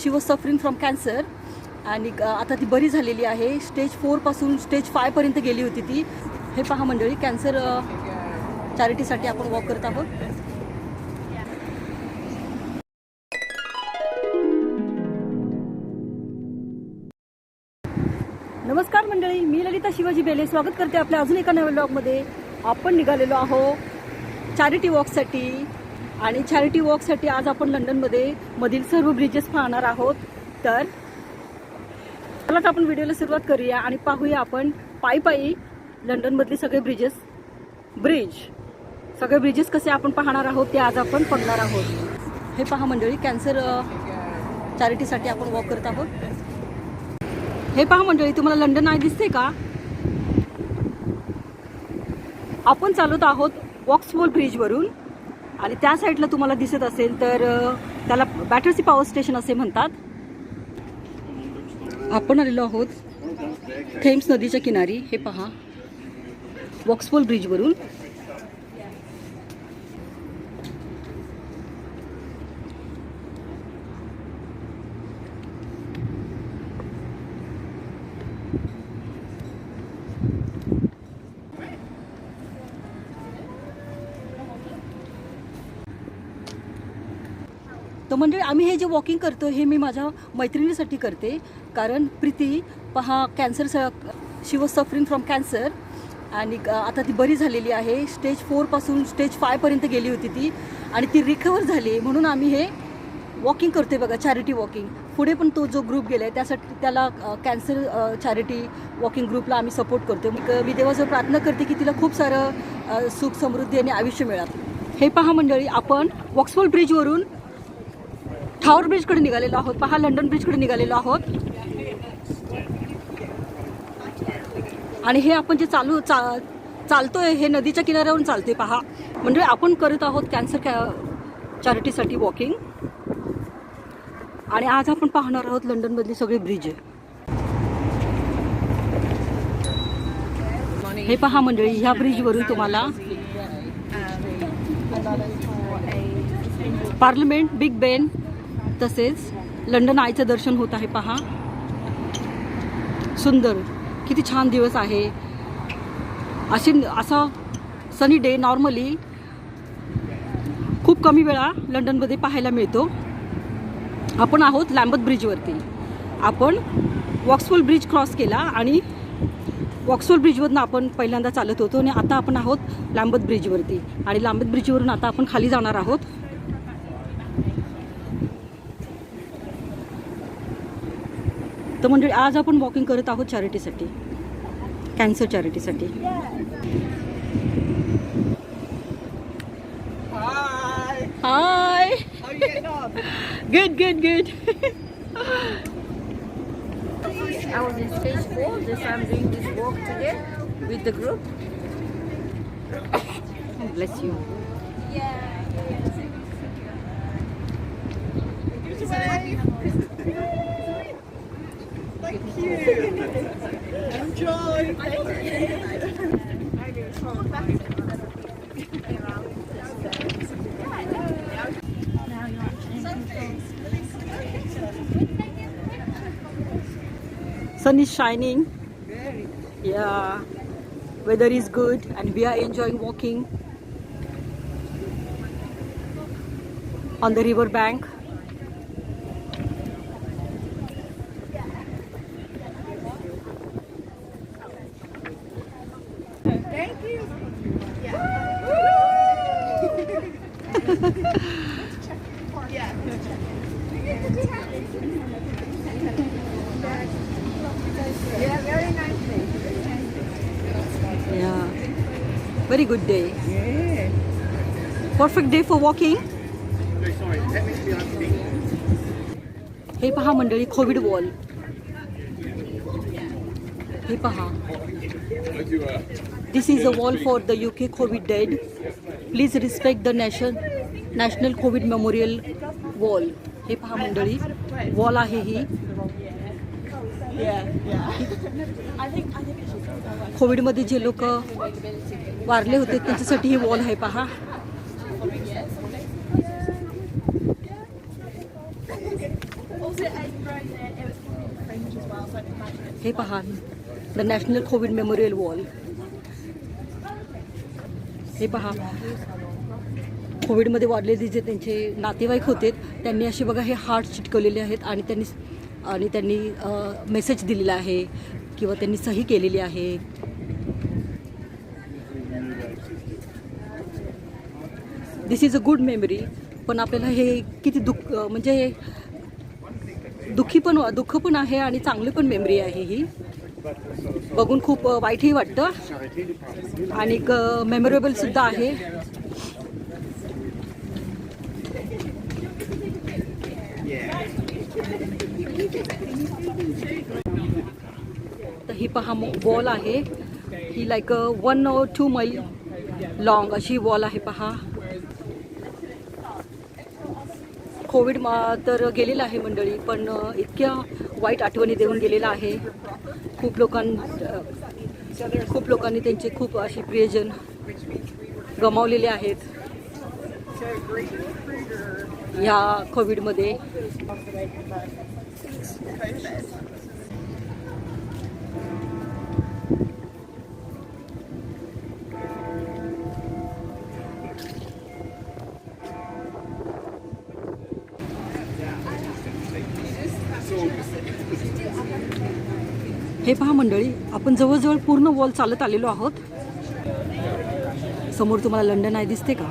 She was suffering from cancer आणि आता ती बरी झालेली आहे. स्टेज फोरपासून स्टेज फायपर्यंत गेली होती ती. हे पहा मंडळी कॅन्सर चॅरिटीसाठी uh, आपण वॉक करत आहोत. नमस्कार मंडळी मी ललिता शिवाजी बेले. स्वागत करते आपल्या अजून एका नव्या ब्लॉगमध्ये आपण निघालेलो आहो चॅरिटी वॉकसाठी आणि चॅरिटी वॉकसाठी आज आपण लंडनमध्ये मधील सर्व ब्रिजेस पाहणार आहोत. तर चलाच आपण व्हिडिओला सुरुवात करूया आणि पाहूया आपण पायी पायी लंडनमधले सगळे ब्रिजेस ब्रिज सगळे ब्रिजेस कसे आपण पाहणार आहोत ते आज आपण पडणार आहोत. हे पहा मंडळी कॅन्सर चॅरिटीसाठी आपण वॉक करत आहोत. हे पहा मंडळी तुम्हाला लंडन आय दिसते का? आपण चालत आहोत वॉक्सवॉल ब्रिजवरून आणि त्या साईडला तुम्हाला दिसत असेल तर त्याला बॅटर्सी पॉवर स्टेशन असे म्हणतात. आपण आलेलो आहोत थेम्स नदीच्या किनारी. हे पहा. वॉक्सवॉल ब्रिजवरून म्हणजे आम्ही हे जे वॉकिंग करतो हे मी माझ्या मैत्रिणीसाठी करते. कारण प्रीती पहा cancer she was suffering from cancer आणि आता ती बरी झालेली आहे. स्टेज फोरपासून स्टेज फायपर्यंत गेली होती ती आणि ती रिकवर झाली. म्हणून आम्ही हे वॉकिंग करतोय बघा चॅरिटी वॉकिंग पुढे पण तो जो ग्रुप गेला आहे त्यासाठी त्याला कॅन्सर चॅरिटी वॉकिंग ग्रुपला आम्ही सपोर्ट करतो मी देवाजवळ प्रार्थना करते की तिला खूप सारं सुख समृद्धी आणि आयुष्य मिळालं हे पहा मंडळी आपण वॉक्सफॉल ब्रिजवरून टावर ब्रिजकडे निघालेलो आहोत. पहा लंडन ब्रिजकडे निघालेलो आहोत. आणि हे आपण जे चालू चा चालतोय हे नदीच्या किनाऱ्यावरून चालतोय पहा. म्हणजे आपण करत आहोत कॅन्सर कॅ चॅरिटीसाठी वॉकिंग आणि आज आपण पाहणार आहोत लंडनमधली सगळी ब्रिज हे पहा मंडळी ह्या ब्रिजवरून तुम्हाला पार्लमेंट बिग बेन तसेच लंडन आईचं दर्शन होत आहे पहा. सुंदर. किती छान दिवस आहे. अशी असा सनी डे नॉर्मली खूप कमी वेळा लंडनमध्ये पाहायला मिळतो. आपण आहोत लॅम्बत ब्रिजवरती. आपण वॉक्सफोल ब्रिज क्रॉस केला आणि वॉक्सफोल ब्रिजवरून आपण पहिल्यांदा चालत होतो आणि आता आपण आहोत लांबत ब्रिजवरती. आणि लांबत ब्रिजवरून आता आपण खाली जाणार आहोत. मंडळी आज आपण वॉकिंग करत आहोत चॅरिटीसाठी cancer चॅरिटीसाठी hi get get get with the group bless you Thank you. Enjoy. sun is shining yeah weather is good and we are enjoying walking on the river bank Yeah, very nice place. yeah very good day Yeah. perfect day for walking हे पहा मंडळी Covid wall हे पहा this is a wall for the U K Covid dead please respect the nation national Covid memorial wall हे पहा मंडळी wall आहे ही. कोविडमध्ये जे लोक वारले होते त्यांच्यासाठी ही वॉल आहे पहा. हे पहा the national Covid memorial wall हे पहा. कोविडमध्ये वाढलेले जे त्यांचे नातेवाईक होते त्यांनी असे बघा हे हार्ट चिटकवलेले आहेत आणि त्यांनी आणि त्यांनी मेसेज दिलेला आहे किंवा त्यांनी सही केलेली आहे. This is a good memory पण आपल्याला हे किती दुःख म्हणजे दुःखी पण दुःख पण आहे आणि चांगली पण मेमरी आहे ही. बघून खूप वाईटही वाटतं. आणि मेमोरेबल सुद्धा आहे. तर ही पहा वॉल आहे. ही like one or two mile long अशी वॉल आहे पहा. कोविड मा- तर गेलेलं आहे मंडळी पण इतक्या वाईट आठवणी देऊन गेलेला आहे. खूप लोकां खूप लोकांनी त्यांचे खूप असे प्रियजन गमावलेले आहेत. ह्या कोविडमध्ये हे पहा मंडळी आपण जवळजवळ पूर्ण वॉल चालत आलेलो आहोत. समोर तुम्हाला लंडन आहे दिसते का?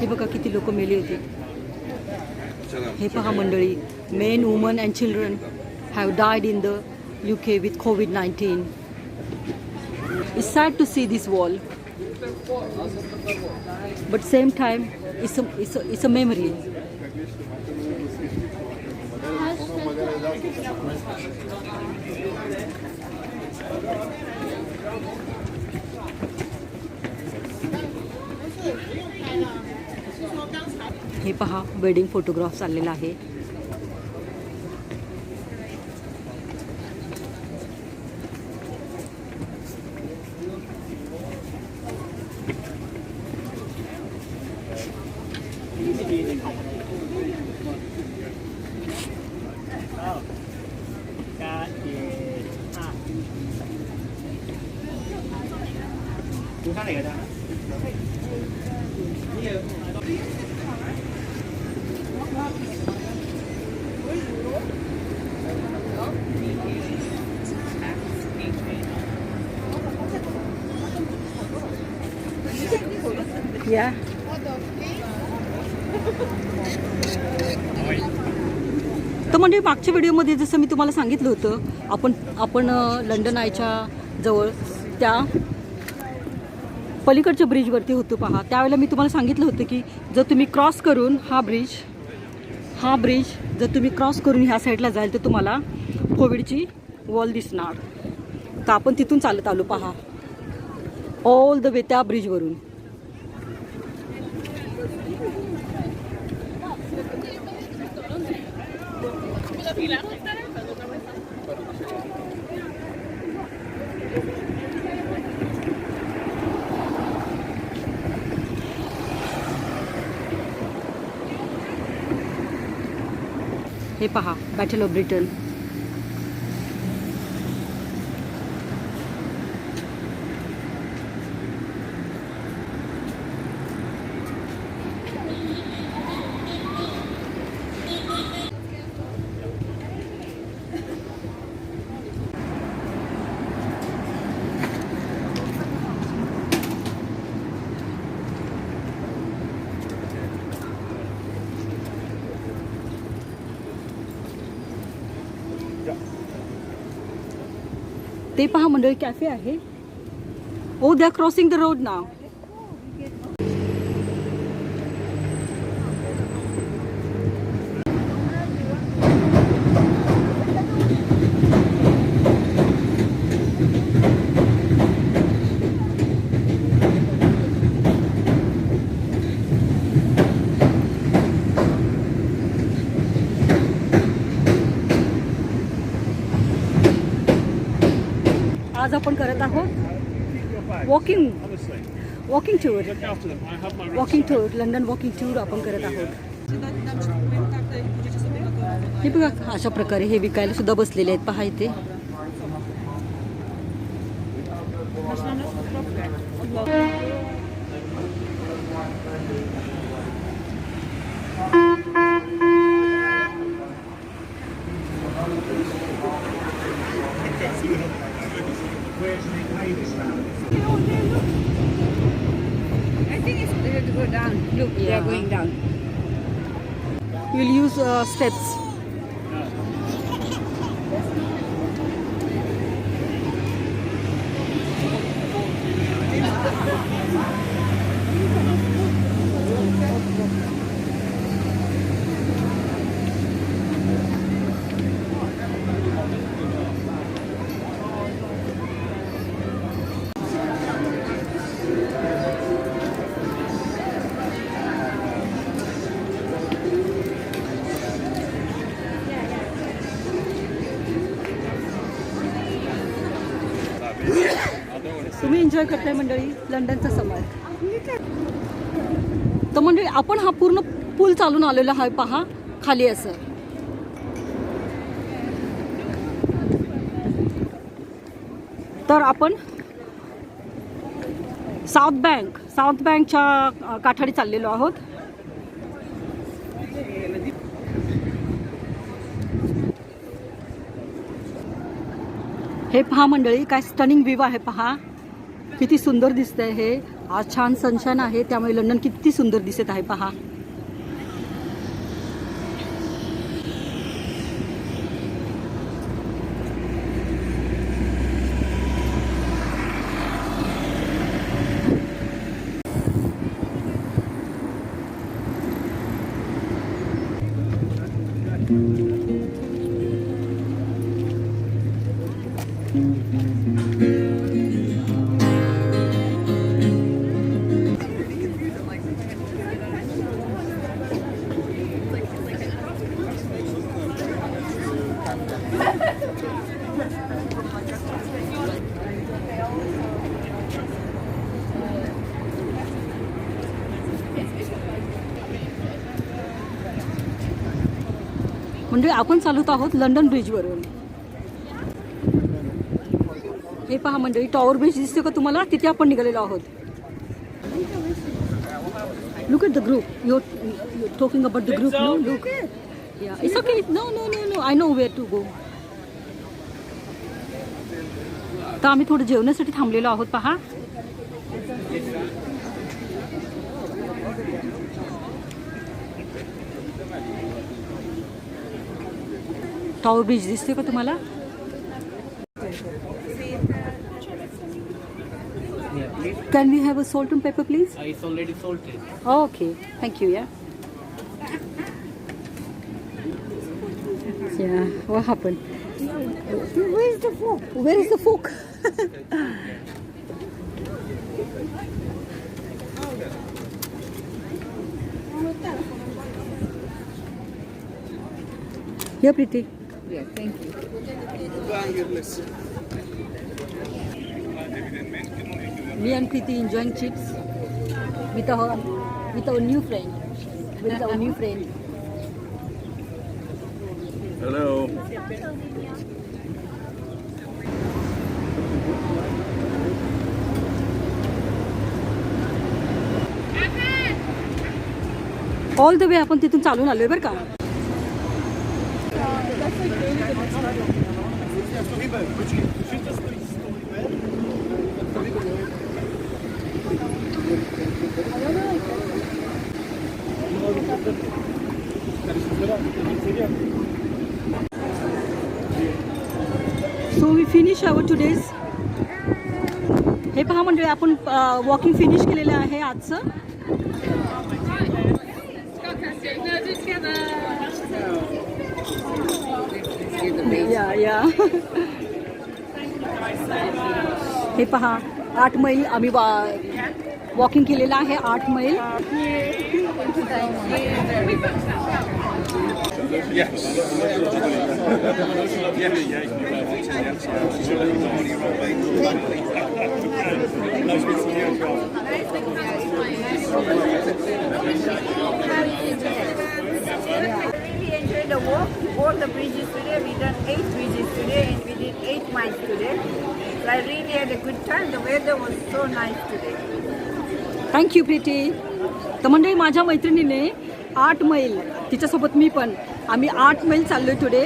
हे बघा किती लोक मेले होते. हे पहा मंडळी men women and children have died in the U K with Covid nineteen it's sad to see this wall but same time it's a, it's a, it's a memory हे पहा वेडिंग फोटोग्राफ्स आलेला आहे या तर म्हणजे मागच्या व्हिडिओमध्ये जसं मी तुम्हाला सांगितलं होतं आपण आपण लंडन आयच्या जवळ त्या पलीकडच्या ब्रिजवरती होतो पहा. त्यावेळेला मी तुम्हाला सांगितलं होतं की जर तुम्ही क्रॉस करून हा ब्रिज हा ब्रिज जर तुम्ही क्रॉस करून ह्या साईडला जाल तर तुम्हाला कोविडची वॉल दिसणार. तर आपण तिथून चालत आलो पहा. ऑल द वे त्या ब्रिजवरून. हे पहा बॅटल ऑफ ब्रिटन ते पहा मंडळी कॅफे आहे. ओ they are crossing the road नाव आज आपण करत आहोत. Walking walking tour walking tour London walking tour आपण करत आहोत. हे बघा अशा प्रकारे हे विकायला सुद्धा बसलेले आहेत. पहा इथे. I विल यूज एन्जॉय करताय मंडळी? लंडनचा समाज तर मंडळी आपण हा पूर्ण पूल चालून आलेला आहे पहा खाली असं. तर आपण साऊथ बँक साऊथ बँकच्या काठाडी चाललेलो आहोत. हे पहा मंडळी काय स्टनिंग व्ह्यू आहे पहा. किती सुंदर दिसतंय हे. आज छान सनशान आहे त्यामुळे लंडन किती सुंदर दिसत आहे पहा. म्हणजे आपण चालत आहोत लंडन ब्रिजवरून. हे पहा मंडळी टॉवर ब्रिज दिसतो का तुम्हाला? तिथे आपण निघालेलो आहोत. Look at the group you talking about the group no look yeah it's okay no no no no I know where to go तर आम्ही थोडं जेवणासाठी थांबलेलो आहोत पहा. टॉवर ब्रिज दिसतोय का तुम्हाला can we have a salt and pepper please It's already salted. Okay thank you या Yeah, what happened? Where is the fork? Where is the fork? Here, Preeti. Yeah, thank you. Me and Preeti enjoying chips with our with our new friend. With our new friend. Hello. All the way आपण तिथून चालून आलोय बरं का so we finish our today's हे पहा म्हणजे आपण वॉकिंग फिनिश केलेलं आहे आजचं. या या. हे पहा आठ मैल आम्ही वा वॉकिंग केलेलं आहे आठ मैल. Yes. you as really enjoyed the walk. All the bridges today. We done eight bridges today and we did eight miles today. So I really had a good time. The weather was so nice today. Thank you Preeti तर मंडळी माझ्या मैत्रिणीने आठ मैल तिच्यासोबत मी पण आम्ही आठ मैल चाललो आहे टुडे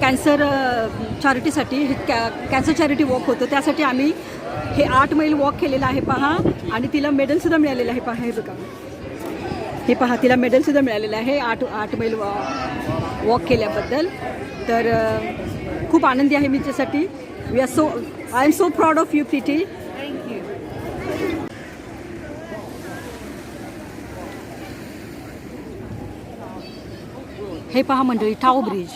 कॅन्सर चॅरिटीसाठी हे कॅ कॅन्सर चॅरिटी वॉक होतं. त्यासाठी आम्ही हे आठ मैल वॉक केलेलं आहे पहा. आणि तिला मेडलसुद्धा मिळालेलं आहे पहा. हे बघा. हे पहा तिला मेडलसुद्धा मिळालेलं आहे. आठ आठ मैल वॉक केल्याबद्दल. तर खूप आनंदी आहे मी त्यासाठी we are so I am so proud of you Preeti हे पहा मंडळी टाओ ब्रिज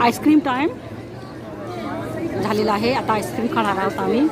आईस्क्रीम टाईम झालेला आहे. आता आईस्क्रीम खाणार आहोत आम्ही.